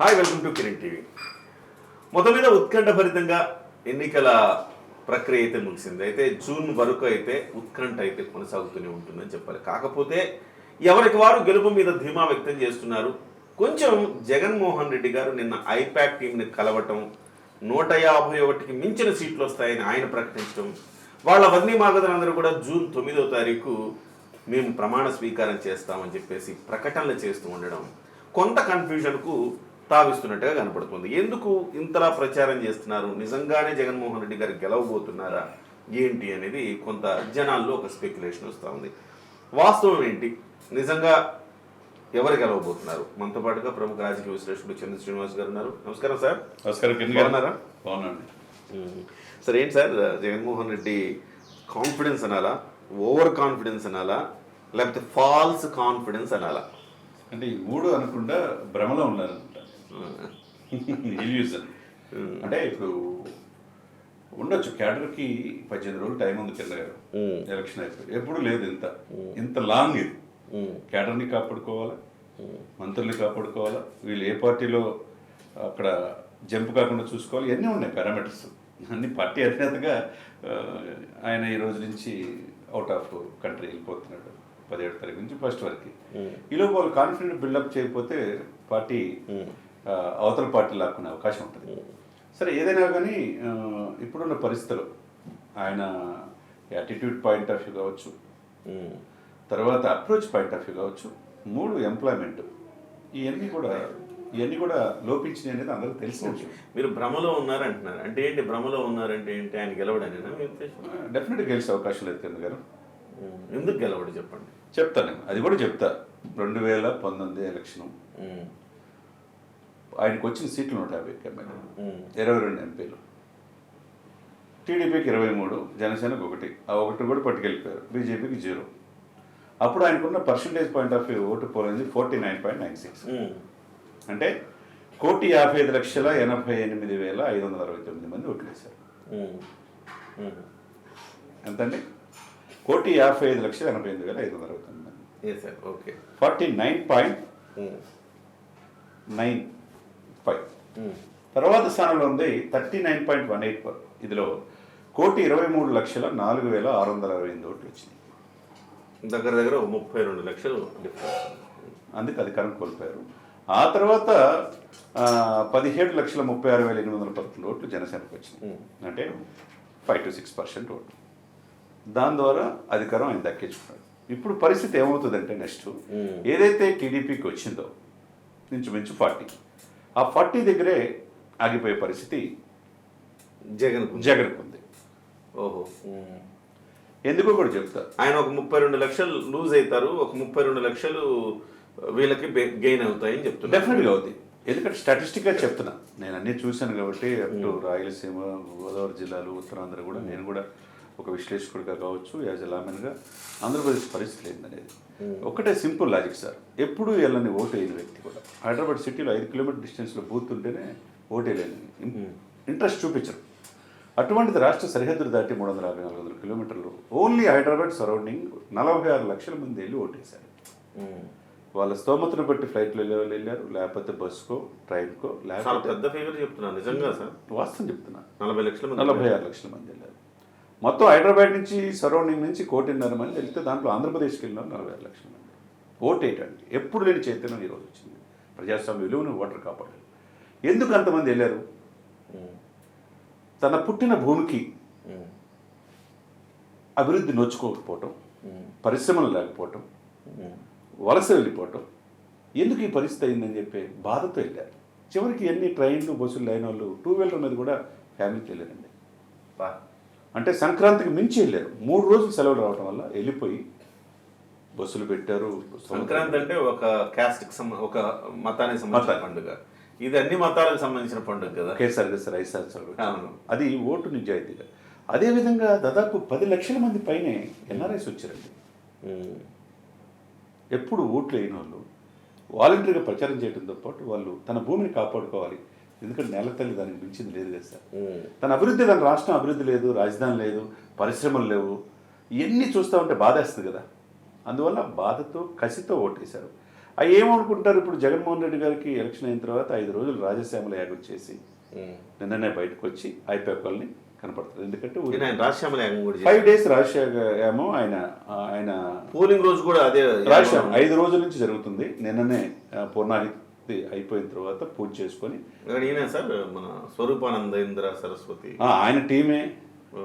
Hi welcome to Kiran TV. మొత్తం మీద ఉత్కంఠభరితంగా ఎన్నికల ప్రక్రియ అయితే ముగిసింది. అయితే జూన్ వరకు అయితే ఉత్కంఠ అయితే కొనసాగుతూనే ఉంటుందని చెప్పాలి. కాకపోతే ఎవరికి వారు గెలుపు మీద ధీమా వ్యక్తం చేస్తున్నారు? కొంచెం జగన్మోహన్ రెడ్డి గారు నిన్న ఐప్యాక్ టీంని కలవటం నూట యాభై ఒకటికి మించిన సీట్లు వస్తాయని ఆయన ప్రకటించడం వాళ్ళ వన్నీ మాగదులందరూ కూడా జూన్ తొమ్మిదో తారీఖు మేము ప్రమాణ స్వీకారం చేస్తామని చెప్పేసి ప్రకటనలు చేస్తూ ఉండడం కొంత కన్ఫ్యూజన్కు తావిస్తున్నట్టుగా కనపడుతుంది. ఎందుకు ఇంతలా ప్రచారం చేస్తున్నారు? నిజంగానే జగన్మోహన్ రెడ్డి గారు గెలవబోతున్నారా? ఏంటి అనేది కొంత జనాల్లో ఒక స్పెక్యులేషన్ వస్తూ ఉంది. వాస్తవం ఏంటి? నిజంగా ఎవరు గెలవబోతున్నారు? మనతో పాటుగా ప్రముఖ రాజకీయ విశ్లేషకుడు చంద్ర శ్రీనివాస్ గారు ఉన్నారు. నమస్కారం సార్. నమస్కారం బాగున్నారా? బాగున్నాండి. సార్ ఏంటి సార్? జగన్మోహన్ రెడ్డి కాన్ఫిడెన్స్ అనాలా? ఓవర్ కాన్ఫిడెన్స్ అనాలా? లేకపోతే ఫాల్స్ కాన్ఫిడెన్స్ అనాలా? అంటే ఈ మూడు అనకుండా భ్రమలో ఉన్నారనమాట ఇల్యూజన్ అంటే ఇప్పుడు ఉండొచ్చు. క్యాడర్కి పద్దెనిమిది రోజులు టైం ఉంది కింద గారు. ఎలక్షన్ అయిపోయి. ఎప్పుడు లేదు ఇంత. ఇంత లాంగ్ ఇది. మ్మ్. క్యాడర్ని కాపాడుకోవాలా? మంత్రుల్ని కాపాడుకోవాలా? వీళ్ళు ఏ పార్టీలో అక్కడ జంప్ కాకుండా చూసుకోవాలి? ఇవన్నీ ఉన్నాయి పారామీటర్స్ అన్ని పార్టీ అధినేతగా ఆయన ఈ రోజు నుంచి అవుట్ ఆఫ్ కంట్రీ వెళ్ళిపోతున్నాడు. పదిహేడు తారీఖు నుంచి ఫస్ట్ వరకు. ఈలోపు వాళ్ళు కాన్ఫిడెంట్ బిల్డప్ చేయకపోతే పార్టీ అవతల పార్టీ లాక్కునే అవకాశం ఉంటుంది. సరే ఏదైనా కానీ ఇప్పుడున్న పరిస్థితులు ఆయన యాటిట్యూడ్ పాయింట్ ఆఫ్ వ్యూ కావచ్చు. తర్వాత అప్రోచ్ పాయింట్ ఆఫ్ వ్యూ కావచ్చు మూడు ఎంప్లాయ్మెంట్ ఇవన్నీ కూడా ఇవన్నీ కూడా లోపించినాయి అనేది అందరికీ తెలిసిన విషయం. మీరు భ్రమలో ఉన్నారంటున్నారు. అంటే ఏంటి భ్రమలో ఉన్నారంటే ఏంటి? ఆయన గెలవడనేనా? డెఫినెట్గా గెలిచే అవకాశం లేదు కింద గారు. ఎందుకు గెలవడు చెప్పండి? చెప్తాను. అది కూడా చెప్తా. రెండు వేల పంతొమ్మిది ఎలక్షన్. ఆయనకు వచ్చిన సీట్లు నూట యాభై ఎమ్మెల్యే మ్మ్. ఇరవై రెండు ఎంపీలు. టీడీపీకి ఇరవై మూడు జనసేనకు ఒకటి. ఆ ఒకటి కూడా పట్టుకెళ్ళిపోయారు. బీజేపీకి జీరో. అప్పుడు ఆయనకున్న percentage point of view vote పోలింది forty nine point nine six. అంటే కోటి యాభై ఐదు లక్షల ఎనభై ఎనిమిది వేల ఐదు వందల అరవై తొమ్మిది మంది ఓట్లు వేశారు. మ్మ్. మ్మ్. ఎంతండి? కోటి యాభై ఐదు లక్షల ఎనభై ఎనిమిది వేల ఐదు వందల అరవై తొమ్మిది మంది. ఏ sir okay forty nine point. Nine. Five. తర్వాత స్థానంలో ఉంది thirty nine point one eight ఇదిలో కోటి ఇరవై మూడు లక్షల నాలుగు వేల ఆరు వందల అరవై ఎనిమిది ఓట్లు వచ్చినాయి. దగ్గర దగ్గర ముప్పై రెండు లక్షలు డిఫరెన్స్ అందుకే అధికారం కోల్పోయారు. ఆ తర్వాత పదిహేడు లక్షల ముప్పై ఆరు వేల ఎనిమిది వందల పదకొండు ఓట్లు జనసేనకు వచ్చినాయి. అంటే ఫైవ్ టు సిక్స్ పర్సెంట్ ఓట్లు. దాని ద్వారా అధికారం ఆయన దక్కించుకున్నాడు. ఇప్పుడు పరిస్థితి ఏమవుతుందంటే నెక్స్ట్ ఏదైతే టీడీపీకి వచ్చిందో ఇంచుమించు ఫార్టీ ఆ ఫార్టీ దగ్గరే ఆగిపోయే పరిస్థితి జగన్ జగన్కు ఉంది ఓహో. ఎందుకో కూడా చెప్తా. ఆయన ఒక ముప్పై రెండు లక్షలు లూజ్ అవుతారు ఒక ముప్పై రెండు లక్షలు వీళ్ళకి గెయిన్ అవుతాయని చెప్తున్నారు. డెఫినెట్గా అవుతుంది ఎందుకంటే స్టాటిస్టిక్గా చెప్తున్నా. నేను అన్నీ చూశాను కాబట్టి అటు రాయలసీమ గోదావరి జిల్లాలు ఉత్తరాంధ్ర కూడా నేను కూడా ఒక విశ్లేషకుడిగా కావచ్చు యాజ్ ఎ లామెన్గా ఆంధ్రప్రదేశ్ పరిస్థితి ఏందనేది. ఒకటే సింపుల్ లాజిక్ సార్ ఎప్పుడు వెళ్ళని ఓటు వేయని వ్యక్తి కూడా. హైదరాబాద్ సిటీలో ఐదు కిలోమీటర్ డిస్టెన్స్లో బూత్ ఉంటేనే ఓటు వేయలేని ఇంట్రెస్ట్ చూపించరు. అటువంటిది రాష్ట్ర సరిహద్దులు దాటి మూడు వందల యాభై నాలుగు వందల కిలోమీటర్లు ఓన్లీ హైదరాబాద్ సరౌండింగ్ నలభై ఆరు లక్షల మంది వెళ్ళి ఓటేశారు. మ్మ్. వాళ్ళ స్తోమతను బట్టి ఫ్లైట్లో వెళ్ళే వాళ్ళు వెళ్ళారు లేకపోతే బస్కో ట్రైన్కో లేకపోతే పెద్ద ఫిగర్ చెప్తున్నారు. నిజంగా సార్ వాస్తవం చెప్తున్నా. నలభై లక్షల మంది నలభై ఆరు లక్షల మంది వెళ్ళారు. మొత్తం హైదరాబాద్ నుంచి సరౌండింగ్ నుంచి కోటిన్నర మంది వెళ్తే దాంట్లో ఆంధ్రప్రదేశ్కి వెళ్ళిన నలభై ఆరు లక్షల మంది. ఓటు ఎప్పుడు లేని చైతన్యం ఈరోజు వచ్చింది. ప్రజాస్వామ్య విలువను ఓటర్ కాపాడారు. ఎందుకు అంతమంది వెళ్ళారు? తన పుట్టిన భూమికి అభివృద్ధి నోచుకోకపోవటం పరిశ్రమలు లేకపోవటం వలస వెళ్ళిపోవటం ఎందుకు ఈ పరిస్థితి అయిందని చెప్పి బాధతో వెళ్ళారు. చివరికి ఎన్ని ట్రైన్లు బస్సులు లేని వాళ్ళు టూ వీలర్ మీద కూడా ఫ్యామిలీకి వెళ్ళారండి. బా. అంటే సంక్రాంతికి మించి వెళ్ళారు. మూడు రోజులు సెలవులు రావడం వల్ల వెళ్ళిపోయి బస్సులు పెట్టారు. సంక్రాంతి అంటే ఒక క్యాస్ట్ ఒక మతానికి సంబంధించిన. పండుగ. ఇది అన్ని మతాలకు సంబంధించిన పండుగ కదా. ఒకేసారి సార్ ఐదు సంవత్సరాలు అవును. అది ఓటు నిజాయితీగా. అదేవిధంగా దాదాపు పది లక్షల మంది పైనే ఎన్ఆర్ఐస్ వచ్చారండి. ఎప్పుడు ఓట్లు వేయని వాళ్ళు వాలంటరీగా ప్రచారం చేయడంతో పాటు వాళ్ళు తన భూమిని కాపాడుకోవాలి. ఎందుకంటే నేల తల్లి దానికి మించింది లేదు కదా సార్. తన అభివృద్ధి తన రాష్ట్రం అభివృద్ధి లేదు రాజధాని లేదు పరిశ్రమలు లేవు. ఇవన్నీ చూస్తూ ఉంటే బాధేస్తుంది కదా. అందువల్ల బాధతో కసితో ఓటేశారు. అవి ఏమనుకుంటారు ఇప్పుడు జగన్మోహన్ రెడ్డి గారికి ఎలక్షన్ అయిన తర్వాత ఐదు రోజులు రాజశ్యామల యాగం చేసి నిన్ననే బయటకు వచ్చి ఐపాక్ని కనపడుతుంది ఎందుకంటే ఆయన రాజశ్యామల యాగం కూడా ఫైవ్. డేస్ రాజశేఖర్ ఏమో ఆయన ఆయన పోలింగ్ రోజు కూడా అదే రాజశ్యామ ఐదు రోజుల నుంచి జరుగుతుంది. నిన్ననే ఆ, పూర్ణాహితి అయిపోయిన తర్వాత పూజ చేసుకొని ఈయన సార్ మన స్వరూపానందేంద్ర సరస్వతి. ఆ, ఆయన టీమే.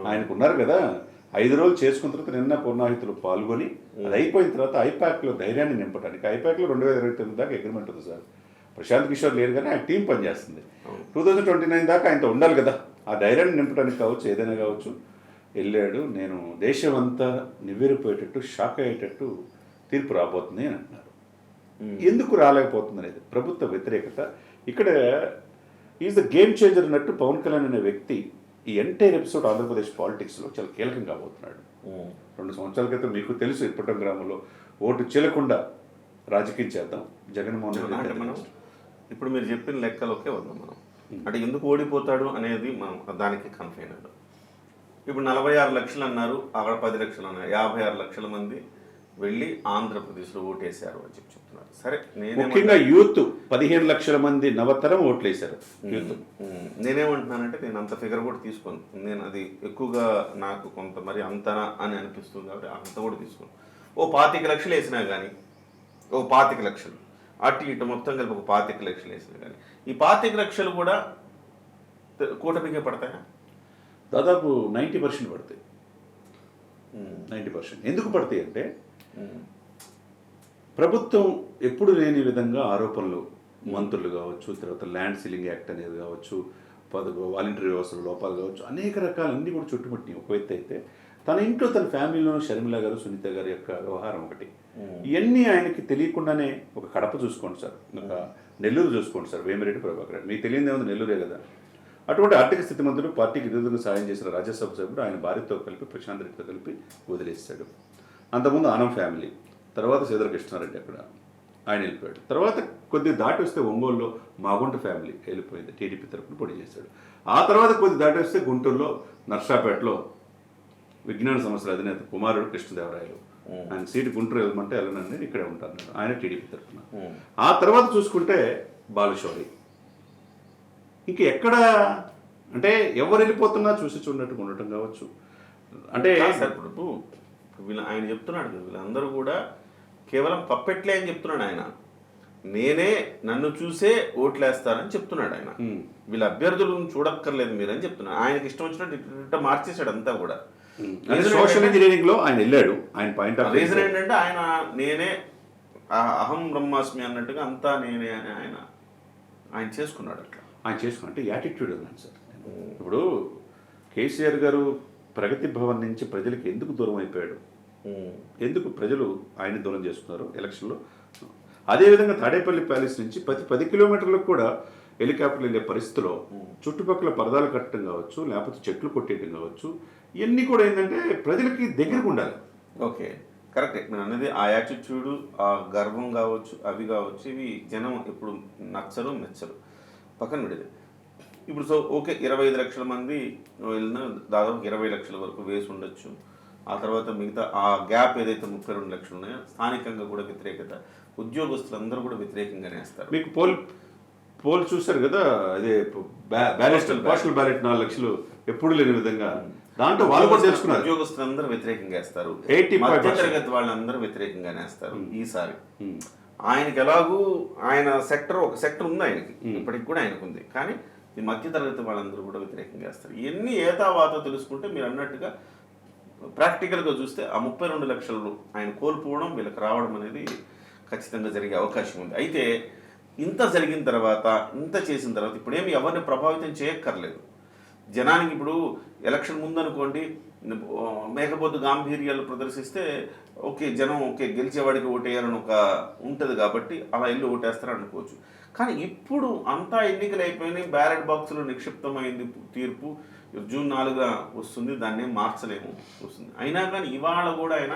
ఆయనకు ఉన్నారు కదా. ఐదు రోజులు చేసుకున్న తర్వాత నిన్న పూర్ణాహితులు పాల్గొని అది అయిపోయిన తర్వాత ఐపాక్లో ధైర్యాన్ని నింపడానికి ఐపాక్లో రెండు వేల ఇరవై తొమ్మిది దాకా అగ్రిమెంట్ ఉంది సార్. ప్రశాంత్ కిషోర్ లేరు కానీ ఆయన టీం పనిచేస్తుంది. టూ థౌజండ్ ట్వంటీ నైన్ దాకా ఆయనతో ఉండాలి కదా. ఆ ధైర్యాన్ని నింపడానికి కావచ్చు ఏదైనా కావచ్చు వెళ్ళాడు. నేను దేశం అంతా నివ్వెరిపోయేటట్టు షాక్ అయ్యేటట్టు తీర్పు రాబోతుంది అని అంటున్నారు. ఎందుకు రాలేకపోతుంది అనేది ప్రభుత్వ వ్యతిరేకత. ఇక్కడ ఈజ్ ద గేమ్ చేంజర్ అన్నట్టు పవన్ కళ్యాణ్ అనే వ్యక్తి ఈ ఎంటైర్ ఎపిసోడ్ ఆంధ్రప్రదేశ్ పాలిటిక్స్లో చాలా కీలకం కాబోతున్నాడు. రెండు సంవత్సరాల క్రితం మీకు తెలుసు ఇప్పటం గ్రామంలో ఓటు చీలకుండా రాజకీయం చేద్దాం. జగన్మోహన్ రెడ్డి మనం ఇప్పుడు మీరు చెప్పిన లెక్కలోకే వద్దాం మనం. అంటే ఎందుకు ఓడిపోతాడు అనేది మనం దానికి కన్ఫైన్ ఇప్పుడు నలభై ఆరు లక్షలు అన్నారు అక్కడ పది లక్షలు అన్నారు యాభై ఆరు లక్షల మంది వెళ్ళి ఆంధ్రప్రదేశ్లో ఓటేశారు అని చెప్పి చెప్తున్నారు. సరే ముఖ్యంగా యూత్ పదిహేను లక్షల మంది నవతరం ఓట్లేశారు. యూత్. నేనేమంటున్నానంటే నేను అంత ఫిగర్ కూడా తీసుకోను. నేను అది ఎక్కువగా నాకు కొంత మరి అంతనా అని అనిపిస్తుంది కాబట్టి అంత కూడా తీసుకోను. ఓ పాతిక లక్షలు వేసినా కానీ ఓ పాతిక లక్షలు. అటు ఇటు మొత్తం కలిపి ఒక పాతిక లక్షలు వేసినా కానీ ఈ పాతిక లక్షలు కూడా కూటమికే పడతాయా? దాదాపు నైంటీ పర్సెంట్ పడతాయి. Ninety percent. ఎందుకు పడతాయి అంటే ప్రభుత్వం ఎప్పుడు లేని విధంగా ఆరోపణలు మంత్రులు కావచ్చు తర్వాత ల్యాండ్ సీలింగ్ యాక్ట్ అనేది కావచ్చు పదకొ వాలంటరీ వ్యవస్థల లోపాలు కావచ్చు అనేక రకాల అన్ని కూడా చుట్టుముట్టి ఒక వ్యక్తి అయితే తన ఇంట్లో తన ఫ్యామిలీలో షర్మిల గారు సునీత గారి యొక్క వ్యవహారం ఒకటి. ఇవన్నీ ఆయనకి తెలియకుండానే ఒక కడప చూసుకోండి సార్ ఒక నెల్లూరు చూసుకోండి సార్ వేమిరెడ్డి ప్రభాకర్ రెడ్డి. మీకు తెలియదు ఏముంది నెల్లూరే కదా. అటువంటి ఆర్థిక స్థితిమంతుడు పార్టీకి విధంగా సాయం చేసిన రాజ్యసభ సభ్యుడు ఆయన భార్యతో కలిపి ప్రశాంత్ రెడ్డితో కలిపి వదిలేస్తాడు. అంతకుముందు ఆనం ఫ్యామిలీ తర్వాత సీదర కృష్ణారెడ్డి అక్కడ ఆయన వెళ్ళిపోయాడు. తర్వాత కొద్ది దాటి వస్తే ఒంగోలులో మాగుంట ఫ్యామిలీ వెళ్ళిపోయింది టీడీపీ తరఫున పోటీ చేశాడు. ఆ తర్వాత కొద్ది దాటి వస్తే గుంటూరులో నర్సాపేటలో విజ్ఞాన సంస్థల అధినేత కుమారుడు కృష్ణదేవరాయలు. ఆయన సీటు గుంటూరు వెళ్ళమంటే వెళ్ళనండి ఇక్కడే ఉంటాను ఆయన టీడీపీ తరఫున ఆ తర్వాత చూసుకుంటే బాలశౌరి. ఇంక ఎక్కడ అంటే ఎవరు వెళ్ళిపోతున్నా చూసి చూడనట్టుగా ఉండటం కావచ్చు. అంటే ఇప్పుడు వీళ్ళ ఆయన చెప్తున్నాడు వీళ్ళందరూ కూడా కేవలం పప్పెట్లే అని చెప్తున్నాడు ఆయన. నేనే నన్ను చూసే ఓట్లేస్తారని చెప్తున్నాడు ఆయన. వీళ్ళ అభ్యర్థులను చూడక్కర్లేదు మీరు అని చెప్తున్నాడు. ఆయనకి ఇష్టం వచ్చినట్టు మార్చేశాడు అంతా కూడా. సోషల్ ఇంజనీరింగ్లో ఆయన వెళ్ళాడు. ఆయన పాయింట్ ఆఫ్ రీజన్ ఏంటంటే ఆయన నేనే అహం బ్రహ్మాస్మి అన్నట్టుగా అంతా నేనే అని ఆయన ఆయన చేసుకున్నాడు అట్లా. ఆయన చేసుకున్న అంటే యాటిట్యూడ్ ఉందండి సార్. ఇప్పుడు కేసీఆర్ గారు ప్రగతి భవన్ నుంచి ప్రజలకు ఎందుకు దూరం అయిపోయాడు? ఎందుకు ప్రజలు ఆయన దూరం చేసుకున్నారు ఎలక్షన్లో? అదేవిధంగా తాడేపల్లి ప్యాలెస్ నుంచి ప్రతి పది కిలోమీటర్లకు కూడా హెలికాప్టర్లు వెళ్ళే పరిస్థితిలో చుట్టుపక్కల పరదాలు కట్టడం కావచ్చు లేకపోతే చెట్లు కొట్టేయడం కావచ్చు ఇవన్నీ కూడా ఏంటంటే ప్రజలకి దగ్గరకు ఉండాలి. ఓకే. కరెక్టే. నేను అనేది ఆ యాటిట్యూడ్ ఆ గర్వం కావచ్చు అవి కావచ్చు ఇవి జనం ఇప్పుడు నచ్చరు మెచ్చరు. పక్కన పెడితే ఇప్పుడు సో ఓకే ఇరవై ఐదు లక్షల మంది వెళ్ళిన దాదాపు ఇరవై లక్షల వరకు వేసి ఉండొచ్చు. ఆ తర్వాత మిగతా ఆ గ్యాప్ ఏదైతే ముప్పై రెండు లక్షలు ఉన్నాయో స్థానికంగా కూడా వ్యతిరేకత ఉద్యోగస్తులందరూ కూడా వ్యతిరేకంగానే వేస్తారు. మీకు పోల్ పోల్ చూశారు కదా అదే బ్యాలెట్ పోస్టల్ బ్యాలెట్. నాలుగు లక్షలు ఎప్పుడు లేని విధంగా దాంట్లో వాళ్ళు కూడా తెలుసుకున్నారు. ఉద్యోగస్తులందరూ వ్యతిరేకంగా వేస్తారు. 85% మధ్యతరగతి వాళ్ళందరూ వ్యతిరేకంగానే వేస్తారు ఈసారి. ఆయనకి ఎలాగూ ఆయన సెక్టర్ ఒక సెక్టర్ ఉంది ఆయనకి. ఇప్పటికి కూడా ఆయనకు ఉంది కానీ ఈ మధ్యతరగతి వాళ్ళందరూ కూడా వ్యతిరేకంగా వేస్తారు. ఇవన్నీ ఏతావాతో తెలుసుకుంటే మీరు అన్నట్టుగా ప్రాక్టికల్గా చూస్తే ఆ ముప్పై రెండు లక్షలు ఆయన కోల్పోవడం వీళ్ళకి రావడం అనేది ఖచ్చితంగా జరిగే అవకాశం ఉంది. అయితే ఇంత జరిగిన తర్వాత ఇంత చేసిన తర్వాత ఇప్పుడేమి ఎవరిని ప్రభావితం చేయక్కర్లేదు. జనానికి ఇప్పుడు ఎలక్షన్ ముందనుకోండి మేకపోతు గాంభీర్యాలు ప్రదర్శిస్తే ఓకే జనం ఓకే గెలిచేవాడికి ఓటేయాలని ఒక ఉంటుంది కాబట్టి అలా వెళ్ళి ఓటేస్తారనుకోవచ్చు. కానీ ఇప్పుడు అంతా ఎన్నికలు అయిపోయినాయి బ్యాలెట్ బాక్సులో నిక్షిప్తమైంది తీర్పు. జూన్ నాలుగున వస్తుంది దాన్ని మార్చలేము వస్తుంది. అయినా కానీ ఇవాళ కూడా ఆయన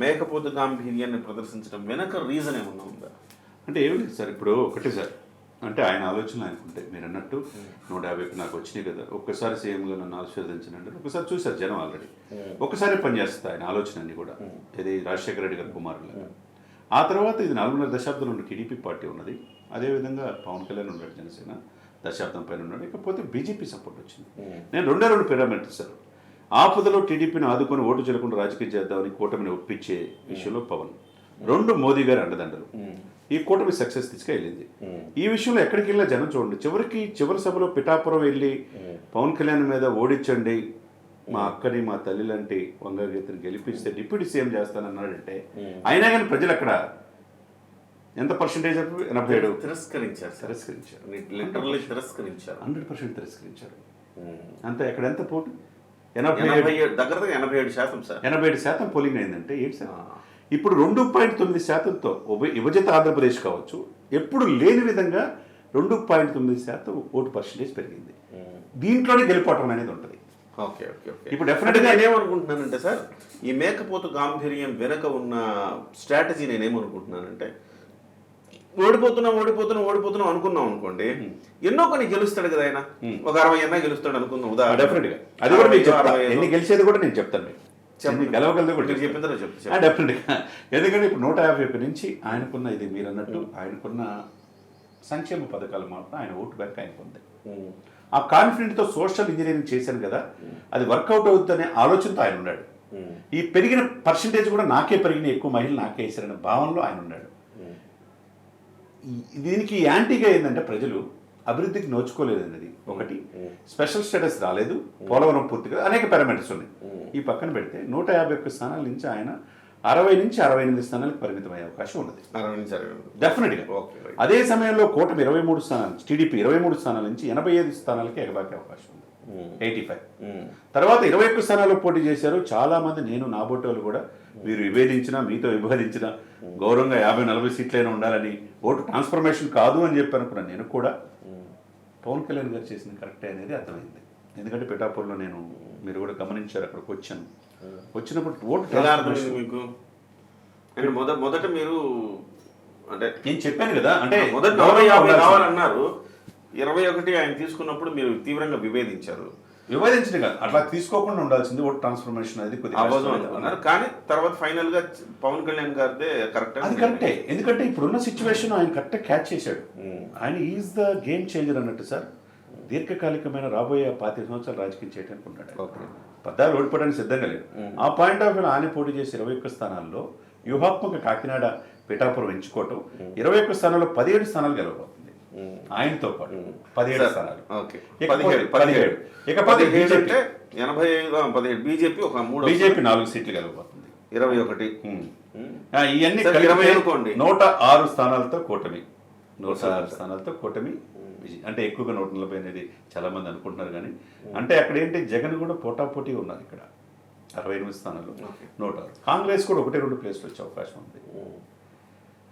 మేకపోతు గాంభీర్యాన్ని ప్రదర్శించడం వెనక రీజన్ ఏమన్నా ఉందా? అంటే ఏమి లేదు సార్ ఇప్పుడు ఒకటే సార్. అంటే ఆయన ఆలోచనలు ఆయనకు ఉంటాయి. మీరు అన్నట్టు నూట యాభైకి నాకు వచ్చినాయి కదా. ఒక్కసారి సీఎంగా నన్ను ఆశీర్వదించండి ఒకసారి చూశారు జనం ఆల్రెడీ ఒక్కసారి పనిచేస్తుంది ఆయన ఆలోచన అన్ని కూడా ఇది రాజశేఖర రెడ్డి గారి కుమారులు. ఆ తర్వాత ఇది నాలుగున్నర దశాబ్దంలో ఉన్న టీడీపీ పార్టీ ఉన్నది. అదేవిధంగా పవన్ కళ్యాణ్ ఉన్నాడు జనసేన దశాబ్దం పైన ఉన్నాడు ఇకపోతే బీజేపీ సపోర్ట్ వచ్చింది. నేను రెండే రెండు పిరామిడ్స్ సార్. ఆపదలో టీడీపీని ఆదుకొని ఓటు చెల్లకుండా రాజకీయం చేద్దామని కూటమిని ఒప్పించే విషయంలో పవన్. రెండు మోదీ గారి అండదండలు. ఈ కూటమి సక్సెస్ తీసుకెళ్ళింది. ఈ విషయంలో ఎక్కడికి వెళ్ళినా జనం చూడండి. చివరికి చివరి సభలో పిఠాపురం వెళ్ళి పవన్ కళ్యాణ్ మీద ఓడించండి. మా అక్కని మా తల్లి లాంటి వంగగీతని గెలిపిస్తే డిప్యూటీ సీఎం చేస్తానన్నాడంటే అయినా కానీ ప్రజలు అక్కడ ఎంత పర్సెంటేజ్ ఎనభై ఏడు? తిరస్కరించారు తిరస్కరించారు. లిటరల్లీ తిరస్కరించారు. హండ్రెడ్ పర్సెంట్ తిరస్కరించారు. అంతే ఎక్కడ ఎంత పోటీ? ఎనభై ఏడు. ఏడు దగ్గర ఎనభై ఏడు శాతం సార్. ఎనభై ఏడు శాతం పోలింగ్ అయిందంటే సార్ ఆ. ఇప్పుడు రెండు పాయింట్ తొమ్మిది శాతంతో విభజిత ఆంధ్రప్రదేశ్ కావచ్చు ఎప్పుడు లేని విధంగా రెండు పాయింట్ తొమ్మిది శాతం ఓటు పర్సెంటేజ్ పెరిగింది. దీంట్లోనే గెలిపోవటం అనేది ఉంటుంది. Okay okay okay. ఇప్పుడు అంటే నేనేమనుకుంటున్నానంటే సార్ ఈ మేకపోతు గాంభీర్యం వెనక ఉన్న స్ట్రాటజీ నేనేమనుకుంటున్నానంటే ఓడిపోతున్నాం ఓడిపోతున్నాం ఓడిపోతున్నాం అనుకున్నాం అనుకోండి ఎన్నో కొన్ని గెలుస్తాడు కదా ఆయన. ఒక అరవై అన్నా గెలుస్తాడు అనుకుందాం ఉదాహరణ అది కూడా మీకు. ఎన్ని గెలిచేది కూడా నేను చెప్తాను మీకు. గెలవగలదు కూడా మీరు చెప్తాను. చెప్పిన తర్వాత చెప్పు, ఆ, చెప్పు. డెఫినెట్గా ఎందుకంటే ఇప్పుడు నూట యాభై ఒక్క నుంచి ఆయనకున్న ఇది మీరు అన్నట్టు ఆయనకున్న సంక్షేమ పథకాలు మాత్రం ఆయన ఓటు బ్యాంక్ ఆయనకు ఉంది. ఆ కాన్ఫిడెంట్తో సోషల్ ఇంజనీరింగ్ చేశాను కదా అది వర్కౌట్ అవుతుందనే ఆలోచనతో ఆయన ఉన్నాడు. ఈ పెరిగిన పర్సంటేజ్ కూడా నాకే పెరిగిన ఎక్కువ మహిళలు నాకే వేసారనే భావనలో ఆయన ఉన్నాడు. దీనికి యాంటీగా ఏంటంటే ప్రజలు అభివృద్ధికి నోచుకోలేదు అన్నది ఒకటి స్పెషల్ స్టేటస్ రాలేదు. పోలవరం పూర్తిగా అనేక పారామీటర్స్ ఉన్నాయి. ఈ పక్కన పెడితే నూట యాభై ఒక్క స్థానాల నుంచి ఆయన అరవై నుంచి అరవై ఎనిమిది స్థానాలకు పరిమితం అయ్యే అవకాశం ఉన్నది. డెఫినెట్గా. అదే సమయంలో కూటమి ఇరవై మూడు స్థానాల నుంచి టీడీపీ ఇరవై మూడు స్థానాల నుంచి ఎనభై ఐదు స్థానాలకి ఎగబాకే అవకాశం ఉంది. Eighty five. తర్వాత ఇరవై ఒక్క స్థానాల్లో పోటీ చేశారు. చాలా మంది నేను నా బొట్టోళ్ళు కూడా మీరు విభేదించినా మీతో విభేదించిన గౌరవంగా యాభై నలభై సీట్లైనా ఉండాలని ఓటు ట్రాన్స్ఫర్మేషన్ కాదు అని చెప్పి అనుకున్నాను నేను కూడా. పవన్ కళ్యాణ్ గారు చేసిన కరెక్టే అనేది అర్థమైంది. ఎందుకంటే పిఠాపూర్లో నేను మీరు కూడా గమనించారు అక్కడికి వచ్చాను. వచ్చినప్పుడు ఓటు మీకు? అంటే మొద మొదట మీరు అంటే నేను చెప్పాను కదా అంటే మొదట నలభై గౌరవంగా యాభై ఉండాల్సింది. ఇరవై ఒకటి ఆయన తీసుకున్నప్పుడు మీరు తీవ్రంగా విభేదించారు. విభజించింది కాదు. అట్లా తీసుకోకుండా ఉండాల్సింది ఓటు ట్రాన్స్ఫర్మేషన్ అనేది కొద్దిగా అవ్వదు కష్టం అనుకున్నారు కానీ తర్వాత ఫైనల్గా పవన్ కళ్యాణ్ గారిదే కరెక్ట్ అది కరెక్టే. ఎందుకంటే ఇప్పుడున్న సిచ్యువేషన్ ఆయన కరెక్ట్ క్యాచ్ చేశాడు. ఆయన ఈజ్ ద గేమ్ చేంజర్ అన్నట్టు సార్. దీర్ఘకాలికమైన రాబోయే పాతి సంవత్సరాలు రాజకీయం చేయడానికి ఉన్నాడు పద్దాలు ఓడిపోవడానికి సిద్ధంగా లేదు ఆ పాయింట్ ఆఫ్ వ్యూ ఆయన పోటీ చేసి ఇరవై ఒక్క స్థానాల్లో వ్యూహాత్మక కాకినాడ పిఠాపురం ఎంచుకోవటం ఇరవై ఒక్క స్థానాల్లో పదిహేడు స్థానాలు గెలవబోతుంది ఆయనతో పాటు పదిహేడు స్థానాలు. ఓకే. ఇక పదిహేడు పదిహేడు. పదిహేడు. పదిహేడు. అంటే ఎనభై ఐదు పదిహేడు. బీజేపీ ఒక మూడు బీజేపీ నాలుగు సీట్లు గెలవబోతుంది. ఇరవై ఒకటి. ఇవన్నీ అనుకోండి. నూట ఆరు స్థానాలతో కూటమి. నూట ఆరు స్థానాలతో కూటమి. అంటే ఎక్కువగా నూట నలభై అనేది చాలా మంది అనుకుంటున్నారు కానీ అంటే అక్కడ ఏంటి జగన్ కూడా పోటాపోటీ ఉన్నారు ఇక్కడ. అరవై ఎనిమిది స్థానాలు నూట ఆరు. కాంగ్రెస్ కూడా ఒకటి రెండు ప్లేస్లు వచ్చే అవకాశం ఉంది.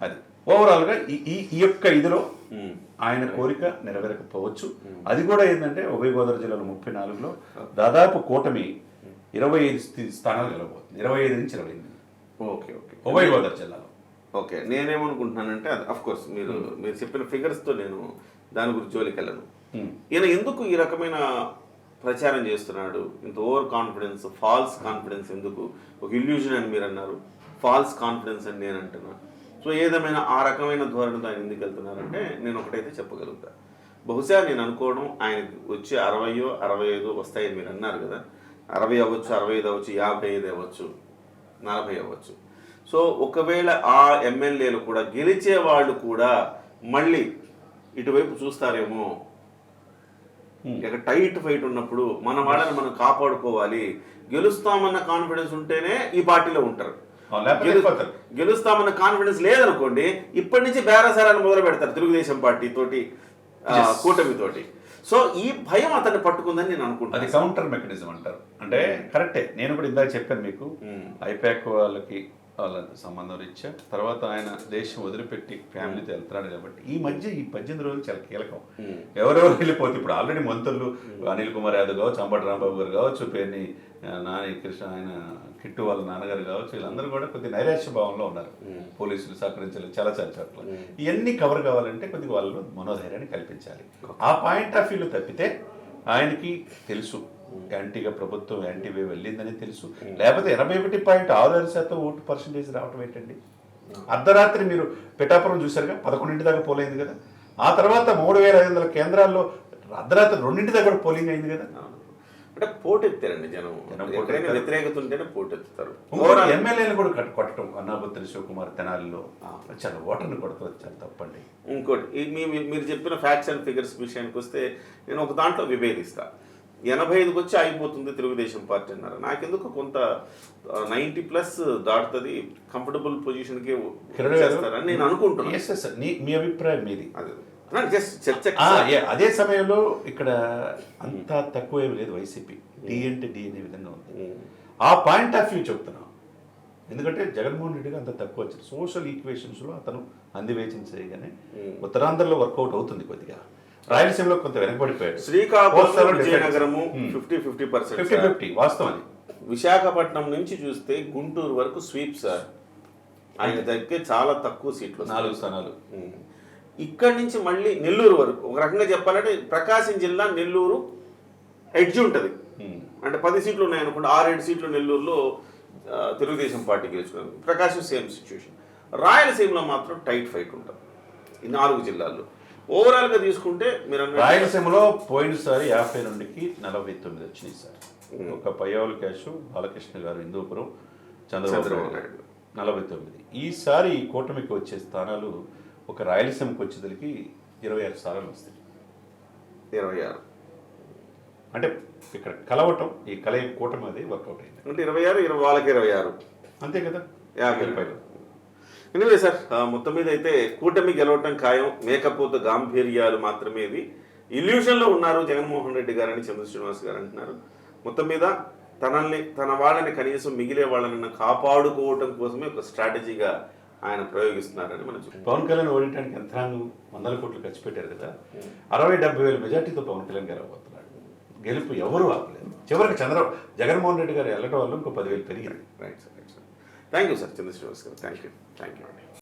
అది. ఓవరాల్గా ఈ ఈ ఈ యొక్క ఇదిలో ఉమ్. ఆయన కోరిక నెరవేరకపోవచ్చు. అది కూడా ఏంటంటే ఉభయ గోదావరి జిల్లాలో ముప్పై నాలుగులో దాదాపు కూటమి ఇరవై ఐదు స్థి- స్థానాలు గెలవబోతుంది. ఇరవై ఐదు నుంచి ఇరవై ఎనిమిది. ఓకే ఓకే ఉభయ గోదావరి జిల్లాలో. ఓకే నేనేమనుకుంటున్నానంటే అది అఫ్ కోర్స్ మీరు మీరు చెప్పిన figures తో నేను దాని గురించి జోలికి వెళ్ళను. Hmm. ఈయన ఎందుకు ఈ రకమైన ప్రచారం చేస్తున్నాడు? ఇంత ఓవర్ కాన్ఫిడెన్స్ ఫాల్స్ కాన్ఫిడెన్స్ ఎందుకు? ఒక ఇల్యూజన్ అని మీరు అన్నారు. ఫాల్స్ కాన్ఫిడెన్స్ అని నేను అంటున్నా. సో ఏదేమైనా ఆ రకమైన ధోరణితో ఆయన ఎందుకు వెళ్తున్నారంటే నేను ఒకటైతే చెప్పగలుగుతా. బహుశా నేను అనుకోవడం ఆయనకి వచ్చే అరవయో అరవై ఐదో వస్తాయని మీరు అన్నారు కదా. అరవై అవ్వచ్చు అరవై ఐదు అవ్వచ్చు యాభై ఐదు అవ్వచ్చు నలభై అవ్వచ్చు. సో ఒకవేళ ఆ ఎమ్మెల్యేలు కూడా గెలిచే వాళ్ళు కూడా మళ్ళీ ఇటువైపు చూస్తారేమో. ఇక టైట్ ఫైట్ ఉన్నప్పుడు మన వాళ్ళని మనం కాపాడుకోవాలి. గెలుస్తామన్న కాన్ఫిడెన్స్ ఉంటేనే ఈ పార్టీలో ఉంటారు. గెలుస్తామన్న కాన్ఫిడెన్స్ లేదనుకోండి ఇప్పటి నుంచి బేరసారాలు మొదలు పెడతారు తెలుగుదేశం పార్టీ తోటి కూటమి తోటి. సో ఈ భయం అతన్ని పట్టుకుందని నేను అది అనుకుంటాను కౌంటర్ మెకానిజం అంటారు. అంటే కరెక్టే నేను కూడా ఇందాక చెప్పాను మీకు ఐపాక్ వాళ్ళకి వాళ్ళ సంబంధం రీత్యా తర్వాత ఆయన దేశం వదిలిపెట్టి ఫ్యామిలీతో వెళ్తున్నాడు కాబట్టి ఈ మధ్య ఈ పద్దెనిమిది రోజులు చాలా కీలకం. ఎవరెవరు వెళ్ళిపోతే ఇప్పుడు ఆల్రెడీ మంత్రులు అనిల్ కుమార్ యాదవ్ కావచ్చు అంబటి రాంబాబు గారు కావచ్చు పేరుని నాని కృష్ణ ఆయన కిట్టు వాళ్ళ నాన్నగారు కావచ్చు వీళ్ళందరూ కూడా కొద్ది నైరాశ్య భావంలో ఉన్నారు. పోలీసులు సహకరించలేదు చాలా చాలా చోట్ల. ఇవన్నీ కవర్ కావాలంటే కొద్దిగా వాళ్ళలో మనోధైర్యాన్ని కల్పించాలి. ఆ పాయింట్ ఆఫ్ వ్యూలో తప్పితే ఆయనకి తెలుసు. యాంటీగా ప్రభుత్వం యాంటీ వే వెళ్ళిందని తెలుసు. లేకపోతే ఎనభై ఒకటి పాయింట్ ఆరు ఆరు శాతం ఓటు పర్సంటేజ్ రావటం ఏంటండి? అర్ధరాత్రి మీరు పిఠాపురం చూశారుగా? పదకొండింటి దాకా పోలైంది కదా. ఆ తర్వాత మూడు వేల ఐదు వందల కేంద్రాల్లో అర్ధరాత్రి రెండింటి దాకా కూడా పోలింగ్ అయింది కదా. అంటే పోటెత్తారండి జనం. జనం ఎక్కడైనా. వ్యతిరేకత ఉంటేనే పోటెత్తుతారు. ఎమ్మెల్యేలు కూడా కట్- కొట్టడం అన్నాబుద్ధి శివకుమార్ తెనాలిలో చాలా ఓటర్ని కొడతారు చాలా తప్పండి. ఇంకోటి మీరు చెప్పిన ఫ్యాక్ట్స్ అండ్ ఫిగర్స్ విషయానికి వస్తే నేను ఒక దాంట్లో విభేదిస్తా. ఎనభై ఐదుకి వచ్చి అయిపోతుంది తెలుగుదేశం పార్టీ అన్నారు. నాకెందుకు కొంత నైంటీ ప్లస్ దాటుతుంది కంఫర్టబుల్ పొజిషన్కి చేస్తారని నేను అనుకుంటున్నాను మీ అభిప్రాయం మీది. అది. సమయంలో ఇక్కడ అంత తక్కువ ఏమి లేదు వైసీపీ. డి అంటే డి అనే విధంగా ఉంది. ఆ పాయింట్ ఆఫ్ వ్యూ చెప్తున్నాం. ఎందుకంటే జగన్మోహన్ రెడ్డిగా అంత తక్కువ వచ్చింది. సోషల్ ఈక్వేషన్స్లో అతను అందివేచిన చేయగానే ఉత్తరాంధ్రలో వర్కౌట్ అవుతుంది కొద్దిగా. రాయలసీమలో కొంత వెనకబడిపోయాడు. Srikakulam Vizianagaram fifty fifty fifty percent fifty వాస్తవం అది. విశాఖపట్నం నుంచి చూస్తే గుంటూరు వరకు స్వీప్ సార్ ఆయన దగ్గర చాలా తక్కువ సీట్లు. నాలుగు స్థానాలు. ఉమ్. ఇక్కడి నుంచి మళ్ళీ నెల్లూరు వరకు ఒక రకంగా చెప్పాలంటే ప్రకాశం జిల్లా నెల్లూరు ఎడ్జ్ ఉంటుంది. ఉమ్. అంటే పది సీట్లు ఉన్నాయనుకోండి ఆరేడు సీట్లు నెల్లూరులో తెలుగుదేశం పార్టీ గెలుచుకున్నాను ప్రకాశం సేమ్ సిచ్యువేషన్ రాయలసీమలో మాత్రం టైట్ ఫైట్ ఉంటుంది. ఈ నాలుగు జిల్లాల్లో. ఓవరాల్గా తీసుకుంటే మీరు రాయలసీమలో పోయినసారి యాభై రెండుకి నలభై తొమ్మిది వచ్చినాయి సార్. ఒక పయ్యావుల క్యాష్ బాలకృష్ణ గారు హిందూపురం చంద్రబాబు నాయుడు. నలభై తొమ్మిది. ఈసారి ఈ కూటమికి వచ్చే స్థానాలు ఒక రాయలసీమకి వచ్చేసరికి ఇరవై ఆరు స్థానాలు వస్తాయి. ఇరవై ఆరు. అంటే ఇక్కడ కలవటం ఈ కలయి కూటమి అది వర్కౌట్ అయింది. అంటే ఇరవై ఆరు ఇరవై వాళ్ళకి ఇరవై ఆరు. అంతే కదా? యాభై. రూపాయలు ఎనివే సార్ మొత్తం మీద అయితే కూటమి గెలవటం ఖాయం మేకపోతే గాంభీర్యాలు మాత్రమే ఇది ఇల్యూషన్లో ఉన్నారు జగన్మోహన్ రెడ్డి గారని చంద్ర శ్రీనివాస్ గారు అంటున్నారు. మొత్తం మీద తనల్ని తన వాళ్ళని కనీసం మిగిలే వాళ్ళని కాపాడుకోవటం కోసమే ఒక స్ట్రాటజీగా ఆయన ప్రయోగిస్తున్నారని మనం పవన్ కళ్యాణ్ ఓడించడానికి యంత్రాంగం వందల కోట్లు ఖర్చు పెట్టారు కదా. అరవై డెబ్బై వేల మెజార్టీతో పవన్ కళ్యాణ్ గెలవబోతున్నాడు. గెలుపు ఎవరు ఆపలేరు చివరికి చంద్ర జగన్మోహన్ రెడ్డి గారు వెళ్ళటం వల్ల ఇంకో పదివేలు పెరిగింది. Right sir right sir thank you sir Chandra Srinivas garu